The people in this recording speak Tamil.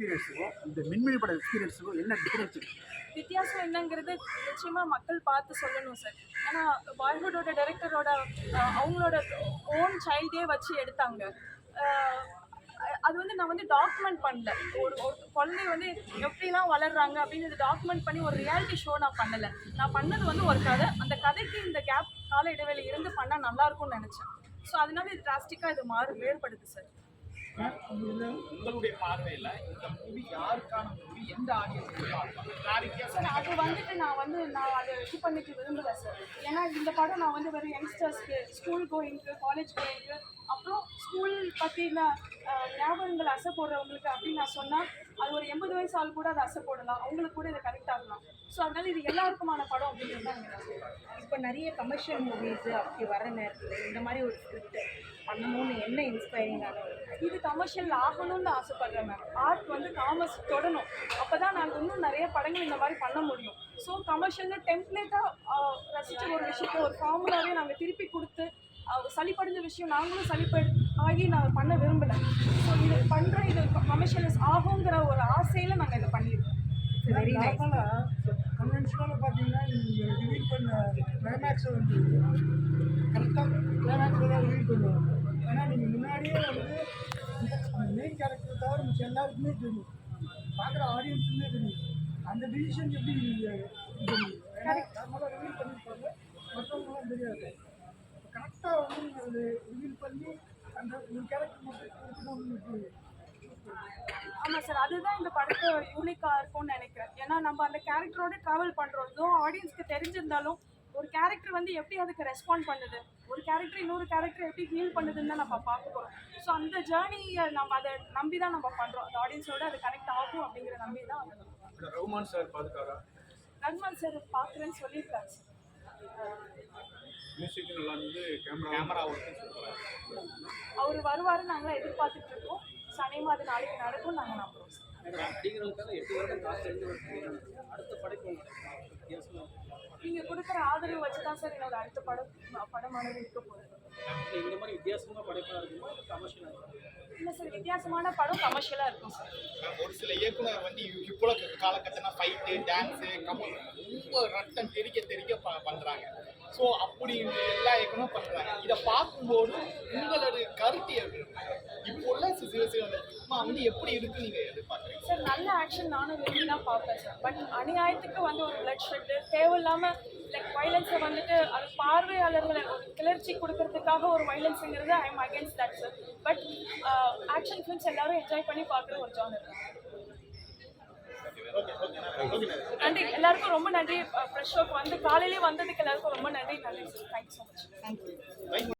எக்ஸ்பீரியன்ஸுக்கும் இந்த மின்மினி பட எக்ஸ்பீரியன்ஸுக்கும் என்ன டிஃப்ரென்ஸ் வித்தியாசம் என்னங்கிறது நிச்சயமா மக்கள் பார்த்து சொல்லணும் சார். ஏன்னா பாலிவுட்டோட டைரக்டரோட அவங்களோட ஓன் சைல்டே வச்சு எடுத்தாங்க. அது வந்து நான் வந்து டாக்குமெண்ட் பண்ணல. ஒரு ஒரு குழந்தை வந்து எப்படிலாம் வளர்றாங்க அப்படின்னு டாக்குமெண்ட் பண்ணி ஒரு ரியாலிட்டி ஷோ நான் பண்ணலை. நான் பண்ணது வந்து ஒரு கதை. அந்த கதைக்கு இந்த கேப் கால இடைவெளி இருந்து பண்ணால் நல்லா இருக்கும்னு நினச்சேன். ஸோ அதனால இது டிராஸ்டிக்காக இது மாறு வேறுபடுது சார். உங்களுடைய பார்வையில இந்த மூவி யாருக்கான மூவி எந்த ஆடியன்ஸ் சார் அது வந்துட்டு நான் வந்து நான் அதை இது பண்ணிக்க விரும்பல சார். ஏன்னா இந்த படம் நான் வந்து வெறும் யங்ஸ்டர்ஸ்க்கு ஸ்கூல் கோயிங்க்கு காலேஜ் கோயிங்க்கு அப்புறம் ஸ்கூல் பற்றின ஞாபகங்கள் அசை போடுறவங்களுக்கு அப்படின்னு நான் சொன்னால் அது ஒரு எண்பது வயசு ஆள் கூட அதை அசை போடலாம் அவங்களுக்கு கூட இதை கனெக்ட் ஆகலாம் ஸோ அதனால இது எல்லாருக்குமான படம் அப்படின்றது தான் சொல்றேன். இப்போ நிறைய கமர்ஷியல் மூவிஸ் அப்படி வர நேரத்தில் இந்த மாதிரி ஒரு ஸ்கிரிப்ட் பண்ணணும்னு என்ன இன்ஸ்பைரிங்கான ஒரு இது கமர்ஷியல் ஆகணும்னு ஆசைப்படுறேன் மேம் ஆர்ட் வந்து காமர்ஸ் தொடணும். அப்போ தான் நாங்கள் இன்னும் நிறைய படங்கள் இந்த மாதிரி பண்ண முடியும். ஸோ கமர்ஷியல்னு டெம்ப்ளேட்டாக ரசித்த ஒரு விஷயத்தை ஒரு ஃபார்முலாவே நாங்கள் திருப்பி கொடுத்து அஹ், சலிப்படைஞ்ச விஷயம் நாங்களும் சலிப்படு ஆகி நாங்கள் பண்ண விரும்பலை. ஸோ இது பண்ணுற இது கமர்ஷியலைஸ் ஆகுங்கிற ஒரு ஆசையில் நாங்கள் இதை பண்ணியிருக்கோம். வெரி நைஸ் கன்வென்ஷனலாக பார்த்தீங்கன்னா நீங்கள் ரிவீல் பண்ண கிளைமேக்ஸை வந்து கரெக்டாக கிளைமேக்ஸில் தான் ரிவீல் பண்ணுவாங்க. ஏன்னா நீங்கள் முன்னாடியே வந்து மெயின் கேரக்டர் தவிர மிச்சம் எல்லாருக்குமே தெரியும். பார்க்குற ஆடியன்ஸுமே தெரியும். அந்த டிசிஷன் எப்படி நீங்கள் நார்மலாக ரிவீல் பண்ணியிருப்பாங்க மற்றவங்களாம் தெரியாது. கரெக்டாக வந்து நீங்கள் அதை ரிவீல் பண்ணி அந்த ஒரு கேரக்டர் மட்டும் கொடுக்கணும்னு ஆமாம் சார் அதுதான் இந்த படத்தை யூனிக்காக இருக்கும்னு நினைக்கிறேன். ஏன்னா நம்ம அந்த கேரக்டரோட ட்ராவல் பண்ணுறதும் ஆடியன்ஸ்க்கு தெரிஞ்சிருந்தாலும் ஒரு கேரக்டர் வந்து எப்படி அதுக்கு ரெஸ்பாண்ட் பண்ணுது? ஒரு கேரக்டர் இன்னொரு கேரக்டர் எப்படி ஹீல் பண்ணுதுன்னு தான் நம்ம பார்க்க போகிறோம் ஸோ அந்த ஜேர்னியை நம்ம அதை நம்பி தான் நம்ம பண்ணுறோம் அந்த ஆடியன்ஸோட அது கனெக்ட் ஆகும் அப்படிங்கிற நம்பி தான். ரகுமான் சார் பார்த்துக்காரா ரகுமான் சார் பார்க்குறேன்னு சொல்லியிருக்காரு. அவர் வருவார் நாங்களாம் எதிர்பார்த்துட்டு இருக்கோம். சனிமா அது நாளைக்கு நடக்கும் நாங்கள் நம்புறோம் நீங்கள் கொடுக்குற ஆதரவு வச்சு தான் சார் என்னோட அடுத்த படம் படமானது இருக்க போகுது. இல்லை இந்த மாதிரி வித்தியாசமா படைப்பாக இருக்குமா இல்லை கமர்ஷியலாக இருக்குமா இல்லை சார் வித்தியாசமான படம் கமர்ஷியலாக இருக்கும் சார். ஒரு சில இயக்குனர் வந்து இப்போ காலகட்டத்தில் ஃபைட்டு டான்ஸு கமல் ரொம்ப ரத்தம் தெறிக்க தெறிக்க ப பண்ணுறாங்க ஸோ அப்படி எல்லா இயக்குனரும் பண்ணுறாங்க இதை பார்க்கும்போது உங்களோட கருத்து எப்படி இருக்கு? இப்போ உள்ள சில சில வந்து எப்படி இருக்கு நீங்கள் எதிர்பார்க்குறீங்க? சார் நல்ல ஆக்ஷன் நானும் விரும்பி தான் பார்ப்பேன் சார் பட் அநியாயத்துக்கு வந்து ஒரு பிளட் ஷெட்டு தேவையில்லாமல் லைக் வைலன்ஸை வந்துட்டு அது பார்வையாளர்களை ஒரு கிளர்ச்சி கொடுக்கறதுக்காக ஒரு வைலன்ஸுங்கிறது I am against that sir but action films எல்லாரும் என்ஜாய் பண்ணி பார்க்குற ஒரு ஜானர் நன்றி. எல்லாருக்கும் ரொம்ப நன்றி ஃப்ரெஷ் ஷோக்கு வந்து காலையிலேயே வந்ததுக்கு எல்லாருக்கும் ரொம்ப நன்றி நன்றி sir thank you so much thank you?